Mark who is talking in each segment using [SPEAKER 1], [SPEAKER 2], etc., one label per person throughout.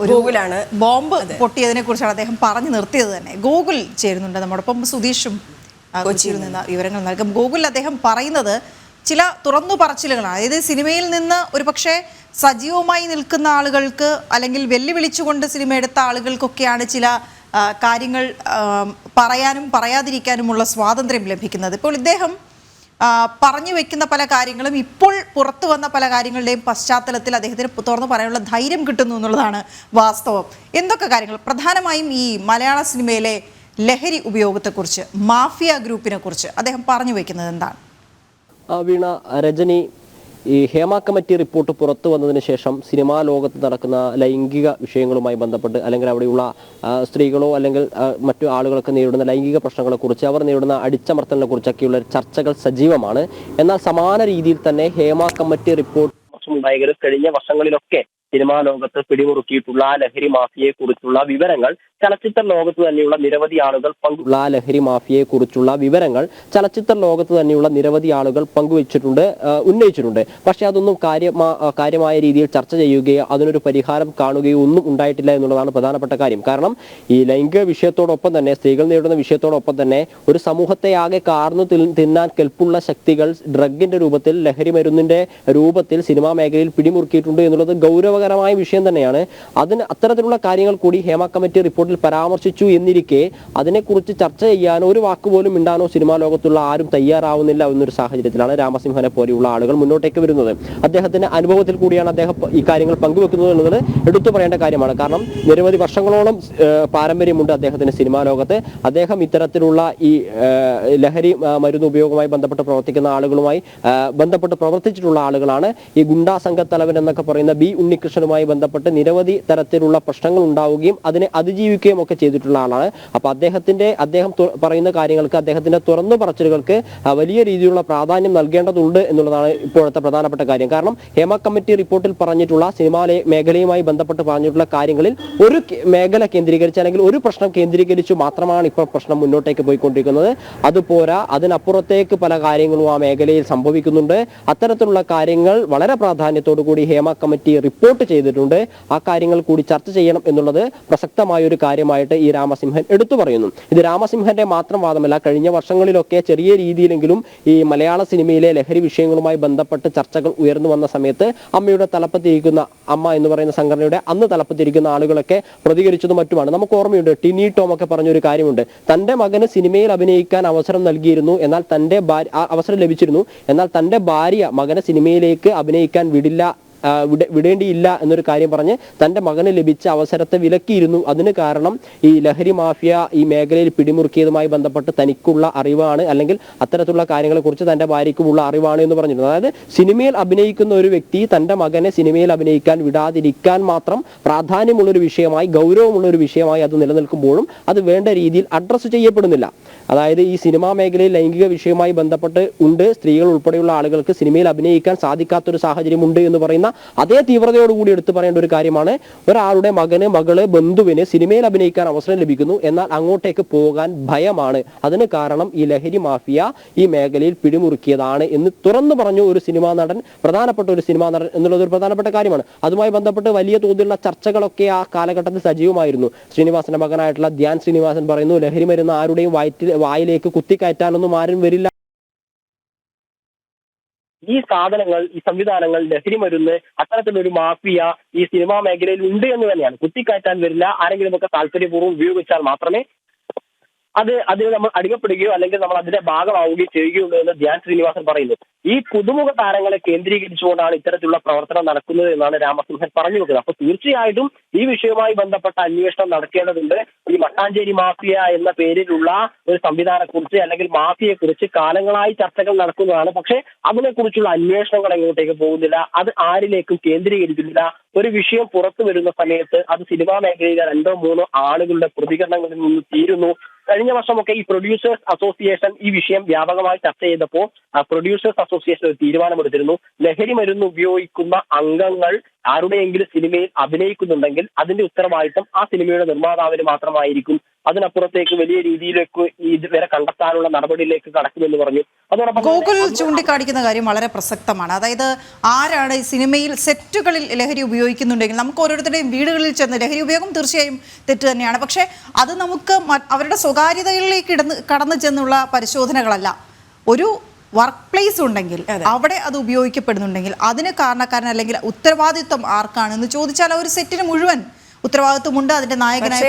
[SPEAKER 1] ഒരു
[SPEAKER 2] ഗൂഗിളാണ്.
[SPEAKER 1] ബോംബ് പൊട്ടിയതിനെ കുറിച്ചാണ് അദ്ദേഹം പറഞ്ഞു നിർത്തിയത് തന്നെ. ഗൂഗിൾ ചേരുന്നുണ്ട് നമ്മോടൊപ്പം സുധീഷും ആ, കൊച്ചിയിൽ നിന്ന്. വിവരങ്ങൾ നൽകും. ഗൂഗിളിൽ അദ്ദേഹം പറയുന്നത് ചില തുറന്നു പറച്ചിലുകളാണ്. അതായത് സിനിമയിൽ നിന്ന് ഒരുപക്ഷെ സജീവമായി നിൽക്കുന്ന ആളുകൾക്ക് അല്ലെങ്കിൽ വെല്ലുവിളിച്ചുകൊണ്ട് സിനിമ എടുത്ത ആളുകൾക്കൊക്കെയാണ് ചില കാര്യങ്ങൾ പറയാനും പറയാതിരിക്കാനുമുള്ള സ്വാതന്ത്ര്യം ലഭിക്കുന്നത്. ഇപ്പോൾ ഇദ്ദേഹം പറഞ്ഞു വെക്കുന്ന പല കാര്യങ്ങളും ഇപ്പോൾ പുറത്തു വന്ന പല കാര്യങ്ങളുടെയും പശ്ചാത്തലത്തിൽ അദ്ദേഹത്തിന് തുറന്നു പറയാനുള്ള ധൈര്യം കിട്ടുന്നു എന്നുള്ളതാണ് വാസ്തവം. എന്തൊക്കെ കാര്യങ്ങൾ? പ്രധാനമായും ഈ മലയാള സിനിമയിലെ ലഹരി ഉപയോഗത്തെക്കുറിച്ച് മാഫിയ ഗ്രൂപ്പിനെ കുറിച്ച് അദ്ദേഹം പറഞ്ഞു വെക്കുന്നത് എന്താണ്?
[SPEAKER 3] വീണ രജനി ഈ ഹേമ കമ്മിറ്റി റിപ്പോർട്ട് പുറത്തു വന്നതിന് ശേഷം സിനിമാ ലോകത്ത് നടക്കുന്ന ലൈംഗിക വിഷയങ്ങളുമായി ബന്ധപ്പെട്ട് അല്ലെങ്കിൽ അവിടെയുള്ള സ്ത്രീകളോ അല്ലെങ്കിൽ മറ്റു ആളുകളൊക്കെ നേരിടുന്ന ലൈംഗിക പ്രശ്നങ്ങളെക്കുറിച്ച് അവർ നേരിടുന്ന അടിച്ചമർത്തലിനെ കുറിച്ചൊക്കെയുള്ള ചർച്ചകൾ സജീവമാണ്. എന്നാൽ സമാന രീതിയിൽ തന്നെ ഹേമ കമ്മിറ്റി റിപ്പോർട്ട് കഴിഞ്ഞ വർഷങ്ങളിലൊക്കെ സിനിമാ ലോകത്ത് പിടിമുറുക്കിയിട്ടുള്ള ലഹരി മാഫിയെ കുറിച്ചുള്ള വിവരങ്ങൾ ചലച്ചിത്ര ലോകത്ത് തന്നെയുള്ള നിരവധി ആളുകൾ പങ്കുള്ള ലഹരി മാഫിയയെ കുറിച്ചുള്ള വിവരങ്ങൾ ചലച്ചിത്ര ലോകത്ത് തന്നെയുള്ള നിരവധി ആളുകൾ പങ്കുവച്ചിട്ടുണ്ട് ഉന്നയിച്ചിട്ടുണ്ട്. പക്ഷെ അതൊന്നും കാര്യമാ കാര്യമായ രീതിയിൽ ചർച്ച ചെയ്യുകയോ അതിനൊരു പരിഹാരം കാണുകയോ ഒന്നും ഉണ്ടായിട്ടില്ല എന്നുള്ളതാണ് പ്രധാനപ്പെട്ട കാര്യം. കാരണം ഈ ലൈംഗിക വിഷയത്തോടൊപ്പം തന്നെ സ്ത്രീകൾ നേരിടുന്ന വിഷയത്തോടൊപ്പം തന്നെ ഒരു സമൂഹത്തെ ആകെ കാർന്നു തിന്നാൻ കെൽപ്പുള്ള ശക്തികൾ ഡ്രഗിന്റെ രൂപത്തിൽ ലഹരി മരുന്നിന്റെ രൂപത്തിൽ സിനിമാ മേഖലയിൽ പിടിമുറുക്കിയിട്ടുണ്ട് എന്നുള്ളത് ഗൗരവകരമായ വിഷയം തന്നെയാണ്. അതിന് അത്തരത്തിലുള്ള കാര്യങ്ങൾ കൂടി ഹേമ കമ്മിറ്റി റിപ്പോർട്ടിൽ പരാമർശിച്ചു എന്നിരിക്കെ അതിനെക്കുറിച്ച് ചർച്ച ചെയ്യാനോ ഒരു വാക്ക് പോലും മിണ്ടാനോ സിനിമാ ലോകത്തുള്ള ആരും തയ്യാറാവുന്നില്ല എന്നൊരു സാഹചര്യത്തിലാണ് രാമസിംഹനെ പോലെയുള്ള ആളുകൾ മുന്നോട്ടേക്ക് വരുന്നത്. അദ്ദേഹത്തിന്റെ അനുഭവത്തിൽ കൂടിയാണ് അദ്ദേഹം ഈ കാര്യങ്ങൾ പങ്കുവെക്കുന്നത് എന്നുള്ളത് എടുത്തു പറയേണ്ട കാര്യമാണ്. കാരണം നിരവധി വർഷങ്ങളോളം പാരമ്പര്യമുണ്ട് അദ്ദേഹത്തിന്റെ സിനിമാ ലോകത്ത്. അദ്ദേഹം ഇത്തരത്തിലുള്ള ഈ ലഹരി മരുന്ന് ഉപയോഗവുമായി ബന്ധപ്പെട്ട് പ്രവർത്തിക്കുന്ന ആളുകളുമായി ബന്ധപ്പെട്ട് പ്രവർത്തിച്ചിട്ടുള്ള ആളുകളാണ്. ഈ ഗുണ്ടാ സംഘത്തലവൻ എന്നൊക്കെ പറയുന്ന ബി ഉണ്ണികൃഷ്ണനുമായി ബന്ധപ്പെട്ട് നിരവധി തരത്തിലുള്ള പ്രശ്നങ്ങൾ ഉണ്ടാവുകയും അതിനെ അതിജീവിക്കുകയും ഒക്കെ ചെയ്തിട്ടുള്ള ആളാണ്. അപ്പോൾ അദ്ദേഹത്തിന്റെ അദ്ദേഹം പറയുന്ന കാര്യങ്ങൾക്ക് അദ്ദേഹത്തിന്റെ തുറന്നു പറച്ചിലുകൾക്ക് വലിയ രീതിയിലുള്ള പ്രാധാന്യം നൽകേണ്ടതുണ്ട് എന്നുള്ളതാണ് ഇപ്പോഴത്തെ പ്രധാനപ്പെട്ട കാര്യം. കാരണം ഹേമ കമ്മിറ്റി റിപ്പോർട്ടിൽ പറഞ്ഞിട്ടുള്ള സിനിമാ മേഖലയുമായി ബന്ധപ്പെട്ട് പറഞ്ഞിട്ടുള്ള കാര്യങ്ങളിൽ ഒരു മേഖല കേന്ദ്രീകരിച്ച് അല്ലെങ്കിൽ ഒരു പ്രശ്നം കേന്ദ്രീകരിച്ചു മാത്രമാണ് ഇപ്പോൾ പ്രശ്നം മുന്നോട്ടേക്ക് പോയിക്കൊണ്ടിരിക്കുന്നത്. അതുപോരാ അതിനപ്പുറത്തേക്ക് പല കാര്യങ്ങളും ആ മേഖലയിൽ സംഭവിക്കുന്നുണ്ട്. അത്തരത്തിലുള്ള കാര്യങ്ങൾ വളരെ പ്രാധാന്യത്തോടു കൂടി ഹേമ കമ്മിറ്റി റിപ്പോർട്ട് ചെയ്തിട്ടുണ്ട്. ആ കാര്യങ്ങൾ കൂടി ചർച്ച ചെയ്യണം എന്നുള്ളത് പ്രസക്തമായ ഒരു കാര്യമായിട്ട് ഈ രാമസിംഹൻ എടുത്തു പറയുന്നു. ഇത് രാമസിംഹന്റെ മാത്രം വാദമല്ല കഴിഞ്ഞ വർഷങ്ങളിലൊക്കെ ചെറിയ രീതിയിലെങ്കിലും ഈ മലയാള സിനിമയിലെ ലഹരി വിഷയങ്ങളുമായി ബന്ധപ്പെട്ട് ചർച്ചകൾ ഉയർന്നു വന്ന സമയത്ത് അമ്മയുടെ തലപ്പത്തിരിക്കുന്ന അമ്മ എന്ന് പറയുന്ന സംഘടനയുടെ അന്ന് തലപ്പത്തിരിക്കുന്ന ആളുകളൊക്കെ പ്രതികരിച്ചതും മറ്റുമാണ്. നമുക്ക് ഓർമ്മയുണ്ട് ടിനി ടോം ഒക്കെ പറഞ്ഞൊരു കാര്യമുണ്ട്. തന്റെ മകന് സിനിമയിൽ അഭിനയിക്കാൻ അവസരം നൽകിയിരുന്നു എന്നാൽ തന്റെ അവസരം ലഭിച്ചിരുന്നു. എന്നാൽ തന്റെ ഭാര്യ മകനെ സിനിമയിലേക്ക് അഭിനയിക്കാൻ വിടില്ല വിടേണ്ടിയില്ല എന്നൊരു കാര്യം പറഞ്ഞ് തന്റെ മകന് ലഭിച്ച അവസരത്തെ വിലക്കിയിരുന്നു. അതിന് കാരണം ഈ ലഹരി മാഫിയ ഈ മേഖലയിൽ പിടിമുറുക്കിയതുമായി ബന്ധപ്പെട്ട് തനിക്കുള്ള അറിവാണ് അല്ലെങ്കിൽ അത്തരത്തിലുള്ള കാര്യങ്ങളെക്കുറിച്ച് തന്റെ ഭാര്യയ്ക്കുമുള്ള അറിവാണ് എന്ന് പറഞ്ഞിരുന്നു. അതായത് സിനിമയിൽ അഭിനയിക്കുന്ന ഒരു വ്യക്തി തന്റെ മകനെ സിനിമയിൽ അഭിനയിക്കാൻ വിടാതിരിക്കാൻ മാത്രം പ്രാധാന്യമുള്ള ഒരു വിഷയമായി ഗൗരവമുള്ള ഒരു വിഷയമായി അത് നിലനിൽക്കുമ്പോഴും അത് വേണ്ട രീതിയിൽ അഡ്രസ്സ് ചെയ്യപ്പെടുന്നില്ല. അതായത് ഈ സിനിമാ മേഖലയിൽ ലൈംഗിക വിഷയവുമായി ബന്ധപ്പെട്ട് ഉണ്ട്. സ്ത്രീകൾ ഉൾപ്പെടെയുള്ള ആളുകൾക്ക് സിനിമയിൽ അഭിനയിക്കാൻ സാധിക്കാത്തൊരു സാഹചര്യമുണ്ട് എന്ന് പറയുന്ന അതേ തീവ്രതയോടുകൂടി എടുത്തു പറയേണ്ട ഒരു കാര്യമാണ്. ഒരാളുടെ മകന് മകൾ ബന്ധുവിന് സിനിമയിൽ അഭിനയിക്കാൻ അവസരം ലഭിക്കുന്നു. എന്നാൽ അങ്ങോട്ടേക്ക് പോകാൻ ഭയമാണ്. അതിന് കാരണം ഈ ലഹരി മാഫിയ ഈ മേഖലയിൽ പിടിമുറുക്കിയതാണ് എന്ന് തുറന്നു പറഞ്ഞു ഒരു സിനിമാ നടൻ പ്രധാനപ്പെട്ട ഒരു സിനിമാ നടൻ എന്നുള്ളത് ഒരു പ്രധാനപ്പെട്ട കാര്യമാണ്. അതുമായി ബന്ധപ്പെട്ട് വലിയ തോതിലുള്ള ചർച്ചകളൊക്കെ ആ കാലഘട്ടത്തിൽ സജീവമായിരുന്നു. ശ്രീനിവാസന്റെ മകനായിട്ടുള്ള ധ്യാൻ ശ്രീനിവാസൻ പറയുന്നു ലഹരി മരുന്ന് ആരുടെയും വയറ്റിൽ വായിലേക്ക് കുത്തിക്കയറ്റാനൊന്നും ആരും വരില്ല ഈ സാധനങ്ങൾ ഈ സംവിധാനങ്ങൾ ലഹരി മരുന്ന് അത്തരത്തിലൊരു മാഫിയ ഈ സിനിമാ മേഖലയിൽ ഉണ്ട് എന്ന് തന്നെയാണ്. കുത്തിക്കയറ്റാൻ വരില്ല. ആരെങ്കിലും ഒക്കെ താല്പര്യപൂർവം ഉപയോഗിച്ചാൽ മാത്രമേ അത് അതിന് നമ്മൾ അടിമപ്പെടുകയോ അല്ലെങ്കിൽ നമ്മൾ അതിന്റെ ഭാഗമാവുകയോ ചെയ്യുകയുള്ളൂ എന്ന് ധ്യാൻ ശ്രീനിവാസൻ പറയുന്നു. ഈ പുതുമുഖ താരങ്ങളെ കേന്ദ്രീകരിച്ചുകൊണ്ടാണ് ഇത്തരത്തിലുള്ള പ്രവർത്തനം നടക്കുന്നത് എന്നാണ് രാമസിംഹൻ പറഞ്ഞു വെക്കുന്നത്. അപ്പൊ തീർച്ചയായിട്ടും ഈ വിഷയവുമായി ബന്ധപ്പെട്ട അന്വേഷണം നടക്കേണ്ടതുണ്ട്. ഈ മട്ടാഞ്ചേരി മാഫിയ എന്ന പേരിലുള്ള ഒരു സംവിധാനത്തെക്കുറിച്ച് അല്ലെങ്കിൽ മാഫിയെക്കുറിച്ച് കാലങ്ങളായി ചർച്ചകൾ നടക്കുന്നതാണ്. പക്ഷേ അതിനെക്കുറിച്ചുള്ള അന്വേഷണങ്ങൾ എങ്ങോട്ടേക്ക് പോകുന്നില്ല. അത് ആരിലേക്കും കേന്ദ്രീകരിക്കുന്നില്ല. ഒരു വിഷയം പുറത്തു വരുന്ന സമയത്ത് അത് സിനിമാ മേഖലയിലെ രണ്ടോ മൂന്നോ ആളുകളുടെ പ്രതികരണങ്ങളിൽ നിന്ന് തീരുന്നു. കഴിഞ്ഞ വർഷമൊക്കെ ഈ പ്രൊഡ്യൂസേഴ്സ് അസോസിയേഷൻ ഈ വിഷയം വ്യാപകമായി ചർച്ച ചെയ്തപ്പോൾ പ്രൊഡ്യൂസേഴ്സ് അസോസിയേഷൻ ഒരു തീരുമാനമെടുത്തിരുന്നു. ലഹരി മരുന്ന് ഉപയോഗിക്കുന്ന അംഗങ്ങൾ
[SPEAKER 2] ആരുടെയെങ്കിലും സിനിമയിൽ അഭിനയിക്കുന്നുണ്ടെങ്കിൽ അതിന്റെ ഉത്തരവാദിത്തം ആ സിനിമയുടെ നിർമ്മാതാവിന് മാത്രമായിരിക്കും. അതിനപ്പുറത്തേക്ക് വലിയ രീതിയിലേക്ക് ഇതുവരെ കണ്ടെത്താനുള്ള നടപടിയിലേക്ക് കടക്കുമെന്ന് പറഞ്ഞു. അതോടൊപ്പം
[SPEAKER 1] ഗൂഗിൾ ചൂണ്ടിക്കാണിക്കുന്ന കാര്യം വളരെ പ്രസക്തമാണ്. അതായത് ആരാണ് ഈ സിനിമയിൽ സെറ്റുകളിൽ ലഹരി ഉപയോഗിക്കുന്നുണ്ടെങ്കിൽ നമുക്ക് ഓരോരുത്തരുടെയും വീടുകളിൽ ചെന്ന് ലഹരി ഉപയോഗം തീർച്ചയായും തെറ്റ് തന്നെയാണ്. പക്ഷേ അത് നമുക്ക് അവരുടെ സ്വകാര്യതകളിലേക്ക് ഇടന്ന് കടന്നു ചെന്നുള്ള പരിശോധനകളല്ല. ഒരു വർക്ക് പ്ലേസ് ഉണ്ടെങ്കിൽ അവിടെ അത് ഉപയോഗിക്കപ്പെടുന്നുണ്ടെങ്കിൽ അതിന് കാരണക്കാരൻ അല്ലെങ്കിൽ ഉത്തരവാദിത്വം ആർക്കാണ്? എന്ന് ചോദിച്ചാൽ ഒരു സെറ്റിന് മുഴുവൻ ഉത്തരവാദിത്വമുണ്ട്. അതിന്റെ നായകനായ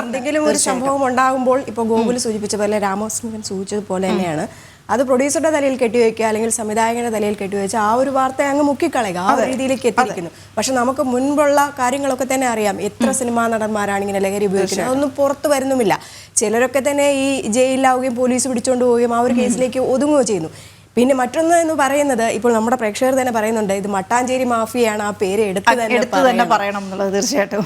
[SPEAKER 4] എന്തെങ്കിലും ഒരു സംഭവം ഉണ്ടാകുമ്പോൾ ഇപ്പോൾ ഗോകുൽ സൂചിപ്പിച്ച പോലെ രാമകൃഷ്ണൻ സൂചിച്ചതുപോലെ തന്നെയാണ്. അത് പ്രൊഡ്യൂസറുടെ തലയിൽ കെട്ടിവെക്കുക അല്ലെങ്കിൽ സംവിധായകന്റെ തലയിൽ കെട്ടിവെച്ച് ആ ഒരു വാർത്ത അങ്ങ് മുക്കിക്കളയുക. ആ രീതിയിലേക്ക് എത്തിയിരിക്കുന്നു. പക്ഷെ നമുക്ക് മുൻപുള്ള കാര്യങ്ങളൊക്കെ തന്നെ അറിയാം. എത്ര സിനിമാ നടന്മാരാണ് ഇങ്ങനെ ലഹരി ഉപയോഗിക്കുന്നത്. അതൊന്നും പുറത്തു വരുന്നുമില്ല. ചിലരൊക്കെ തന്നെ ഈ ജയിലിലാവുകയും പോലീസ് പിടിച്ചുകൊണ്ട് പോവുകയും ആ ഒരു കേസിലേക്ക് ഒതുങ്ങുകയോ ചെയ്യുന്നു. പിന്നെ മറ്റൊന്ന് എന്ന് പറയുന്നത് ഇപ്പോൾ നമ്മുടെ പ്രേക്ഷകർ തന്നെ പറയുന്നുണ്ട് ഇത് മട്ടാഞ്ചേരി മാഫിയാണ് ആ പേര് എടുത്ത് തന്നെ.
[SPEAKER 1] പറയണം എന്നുള്ളത് തീർച്ചയായിട്ടും.